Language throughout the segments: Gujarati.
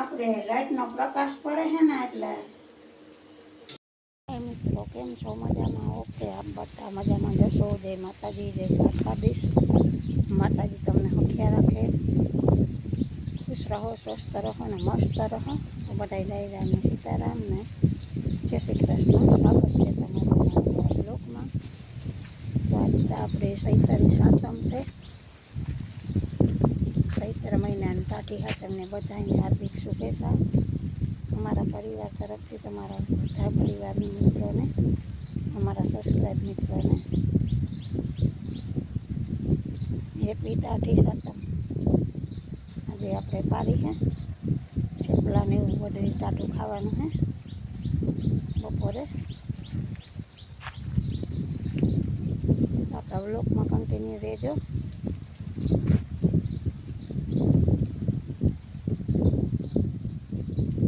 આપણે લાઇટનો પ્રકાશ પડે છે ને એટલે. કેમ છો મજામાં? ઓકે આપ બધા મજામાં જશો. જય માતાજી, જય દ્વારકાધીશ. માતાજી તમને હખ્યા રાખે. ખુશ રહો, સ્વસ્થ રહો ને મસ્ત રહો. બધા ને સીતારામ ને જય શ્રી કૃષ્ણ સ્વાગત છે તમારું મારા બ્લોગમાં તો આજે તો આપણે સૈતરી સાતમ છે ચૈત્ર મહિનાની તમને બધાની હાર્દિક શુભેચ્છા. અમારા પરિવાર તરફથી તમારા બધા પરિવારની મિત્રોને, અમારા સબસ્ક્રાઈબ મિત્રોને. હેપી ટાઢી સાતમ આજે આપણે પારી છે થેપલા ને એવું બધું તાટું ખાવાનું છે બપોરે. આપણા બ્લોકમાં કન્ટિન્યુ રહેજો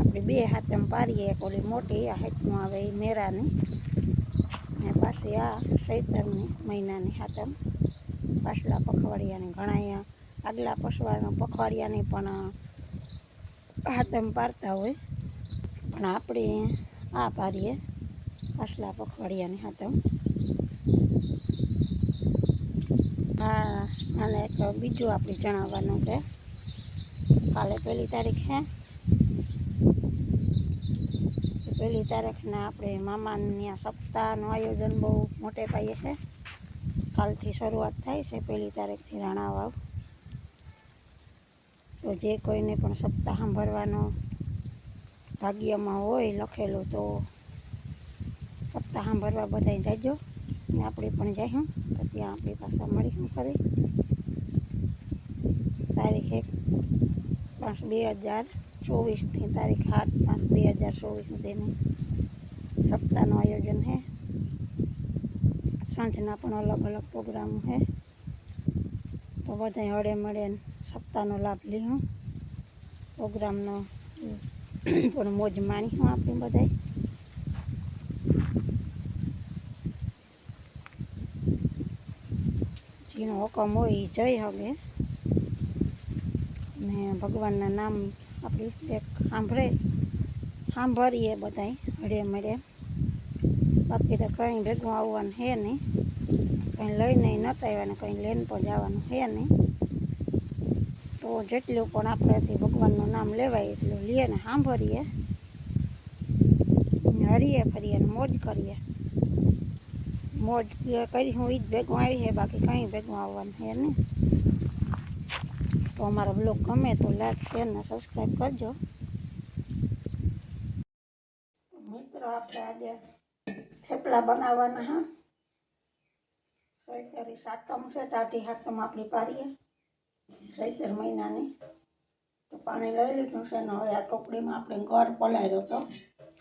આપણે બે હાથમ પારીએ, એક ઓલી મોટી, આ હાથમાં આવે એ મેરાની. ને પાછી આ સૈતરની મહિનાની હાથમ પાછલા પખવાડિયાની ઘણા આગલા પછવાડના પખવાડિયાની પણ હાથમ પાડતા હોય. પણ આપણે આ પારીએ પાછલા પખવાડિયાની હાથમ હા અને એક બીજું આપણે જણાવવાનું કે કાલે પહેલી તારીખ છે પહેલી તારીખના આપણે મામાના સપ્તાહનું આયોજન બહુ મોટે પાયે છે. કાલથી શરૂઆત થાય છે પહેલી તારીખથી રાણાવાવ. તો જે કોઈને પણ સપ્તાહ સાંભળવાનો ભાગ્યમાં હોય લખેલું તો સપ્તાહ સાંભળવા બધા જાજો. ને આપણે પણ જઈશું તો ત્યાં આપણી પાસે મળીશું ફરી. તારીખ એક. પાંચ બે હજાર ચોવીસથી, તારીખ આઠ પાંચ બે હજાર ચોવીસ સુધીનું સપ્તાહનું આયોજન છે સાંજના પણ અલગ અલગ પ્રોગ્રામ છે તો બધા હળે મળે સપ્તાહનો લાભ લઈશું પ્રોગ્રામનો પણ મોજ માણીશું આપણે બધા જેનો હુકમ હોય એ જઈ હવે. ને ભગવાનના નામ આપણી એક સાંભળે, સાંભળીએ બધાય, હળે મળે. બાકી તો કંઈ ભેગું આવવાનું છે નહીં. કંઈ લઈને નહોતા આવ્યા કંઈ લઈને પણ જવાનું છે નહીં. તો જેટલું પણ આપણાથી ભગવાનનું નામ લેવાય એટલું લઈએ ને સાંભળીએ. હરીએ ફરીએ ને મોજ કરીએ. મોજ કરી, હું એ જ ભેગું આવી છે બાકી કંઈ ભેગું આવવાનું છે નહીં. તો અમારો બ્લોગ ગમે તો લાઈક શેર ને સબસ્ક્રાઈબ કરજો. મિત્રો, આપણે આજે થેપલા બનાવવાના, હા? સૈતરી સાતમ છે ટાઢી હાથમ આપણી પાડીએ. સૈતર મહિનાની. તો પાણી લઈ લીધું છે, ને હવે આ ટોપડીમાં આપણે ઘર પલાળ્યો હતો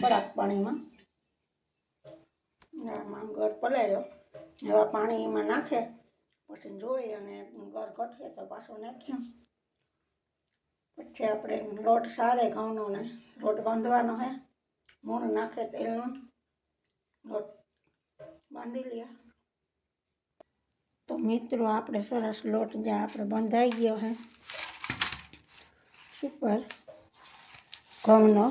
ખોરાક પાણીમાં. આમાં ઘર પલાળ્યો. એવા પાણી એમાં નાખે. પછી જોઈ અને ઘર ઘટે તો પાછું નાખ્યું. પછી આપણે લોટ સારે ઘઉંનો ને લોટ બાંધવાનો હે. મૂળ નાખે તેલનું. લોટ બાંધી લે તો મિત્રો આપણે સરસ લોટ જ્યાં આપણે બંધાઈ ગયો હે સુપર ઘઉંનો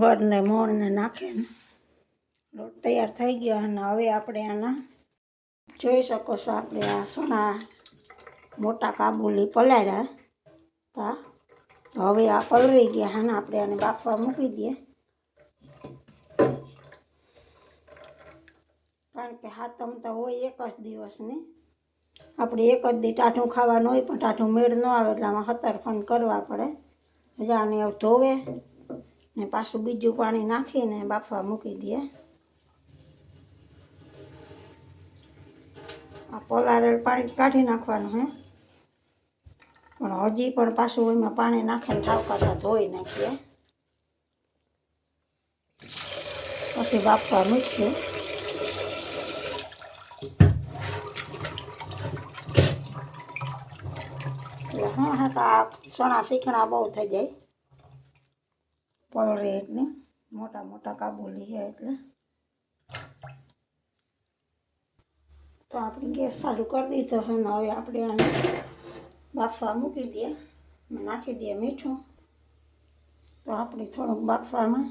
ગળને મોણને નાખે ને લોટ તૈયાર થઈ ગયો અને હવે આપણે આના જોઈ શકો છો આપણે આ સોના મોટા કાબુલી પલાળ્યા તા હવે આ પલળી ગયા. હા આપણે આને બાફવા મૂકી દઈએ. કારણ કે હાથમ તો હોય એક જ દિવસની. આપણે એક જ દી ટાઢું ખાવાનું હોય પણ ટાઢું મેળ ન આવે એટલે આમાં હતરફંદ કરવા પડે. જાને ધોવે ને પાછું બીજું પાણી નાખીને બાફવા મૂકી દઈએ. આ પલાળેલ પાણી કાઢી નાખવાનું હે. પણ હજી પણ પાછું એમાં પાણી નાખીને ઠાવકાતા ધોઈ નાખીએ. પછી બાફવા મૂકીએ. એટલે હા હા, તો આ સણા શીખણા બહુ થઈ જાય. પલરે એટલે મોટા મોટા કાબુલી છે એટલે. તો આપણે ગેસ ચાલુ કરી દીધો અને હવે આપણે આને બાફવા મૂકી દઈએ. નાખી દઈએ મીઠું. તો આપણે થોડુંક બાફવામાં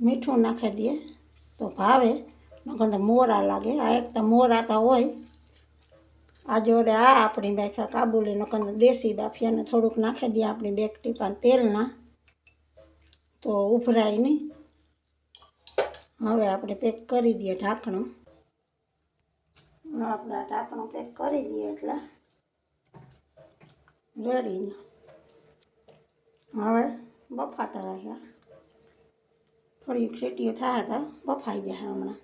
મીઠું નાખી દઈએ. તો ભાવે, નકર તો મોરા લાગે. આ એક તો મોરા તો હોય. આ જોડે આ આપણી બાફ્યા કાબુલી, નકર દેશી બાફિયાને થોડુંક નાખી દઈએ આપણી બે ટીપા તેલના. તો ઉભરાય નહીં. હવે આપણે પેક કરી દઈએ ઢાંકણું. આપણે આ ઢાંકણું પેક કરી દઈએ એટલે રેડી હવે બફાતા રહ્યા. થોડીક સીટીઓ થયા તો બફાઈ જાય હમણાં.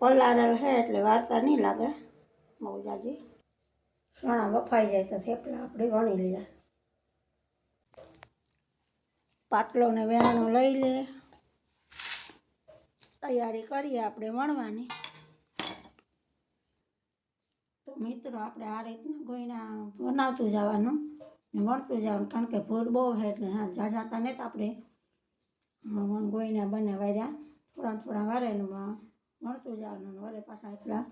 પલારેલ છે એટલે વાર્તા નહીં લાગે બહુ જાજી ચણા બફાઈ જાય તો થેપલા આપણે વણી લઈએ પાટલો ને વેણો લઈ લે. તૈયારી કરીએ આપણે વણવાની. મિત્રો, આપણે આ રીતના ગોયના બનાવતું જવાનું ને વણતું જવાનું, કારણ કે ભૂર બહુ છે એટલે હા, જાજાતા ને તો આપણે. ગોયના ગોઈના બને વાર્યા થોડા થોડા વારે મળતું જવાનું વરે પાછા એટલા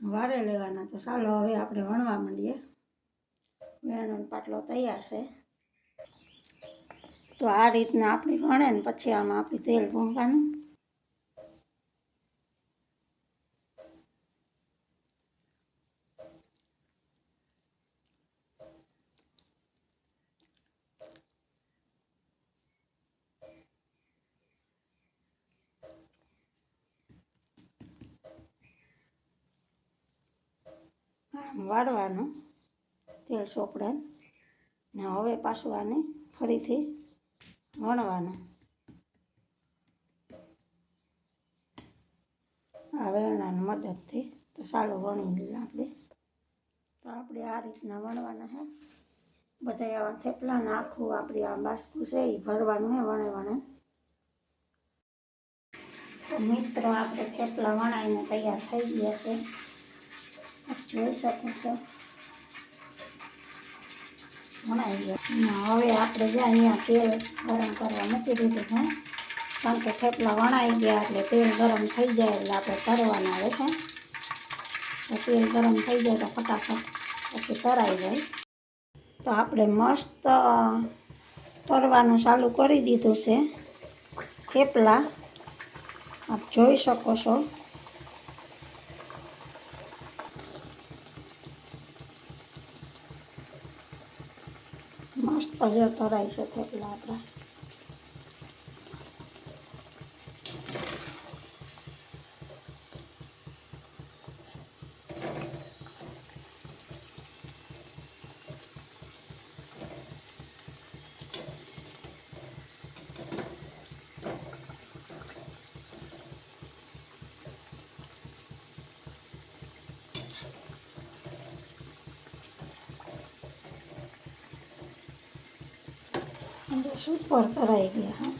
વારે લેવાના. તો ચાલો હવે આપણે વણવા માંડીએ. વેણનો પાટલો તૈયાર છે. તો આ રીતના આપણે વણે ને પછી આમાં આપણે તેલ ભૂંગવાનું આમ વાળવાનું તેલ ચોપડાને ને હવે પાછું આને ફરીથી વણવાનું. આ વેરણાની મદદથી તો સારું વણી લઈએ આપણે. તો આપણે આ રીતના વણવાના છે. બધા આવા થેપલાને આખું આપણી આ બાસ્કું છે એ ભરવાનું છે વણે વણે. તો મિત્રો, આપણે થેપલા વણાઈને તૈયાર થઈ ગયા છે. જોઈ શકો છો. વણાઈ ગયા. હવે આપણે જે અહીંયા તેલ ગરમ કરવા મૂકી દીધું છે, કારણ કે થેપલા વણાઈ ગયા એટલે તેલ ગરમ થઈ જાય એટલે આપણે તરવાના આવે છે. તો તેલ ગરમ થઈ જાય તો ફટાફટ પછી તરાઈ જાય. તો આપણે મસ્ત તરવાનું ચાલુ કરી દીધું છે. થેપલા, આપ જોઈ શકો છો. મસ્ત તો રહી શકે થેપલા આપણા અને સુપર તરાઈ ગયા હા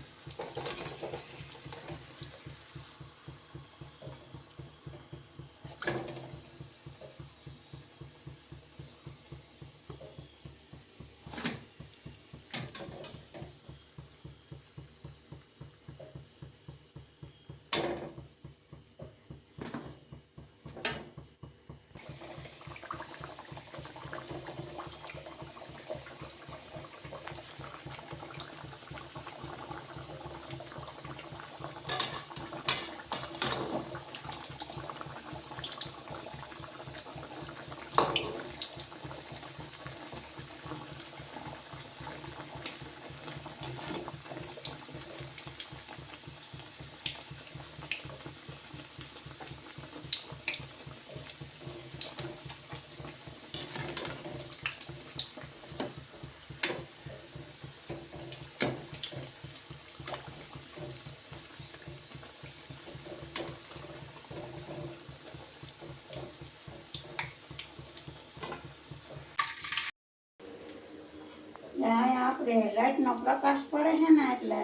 ને આપણે લાઇટનો પ્રકાશ પડે છે ને એટલે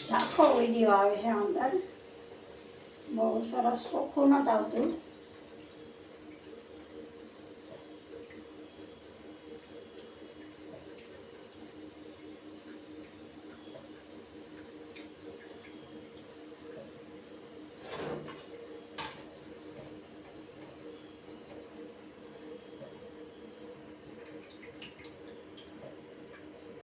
ઝાંખો વીડિયો આવે છે અંદર. બહુ સરસ ચોખ્ખું નથી આવતું.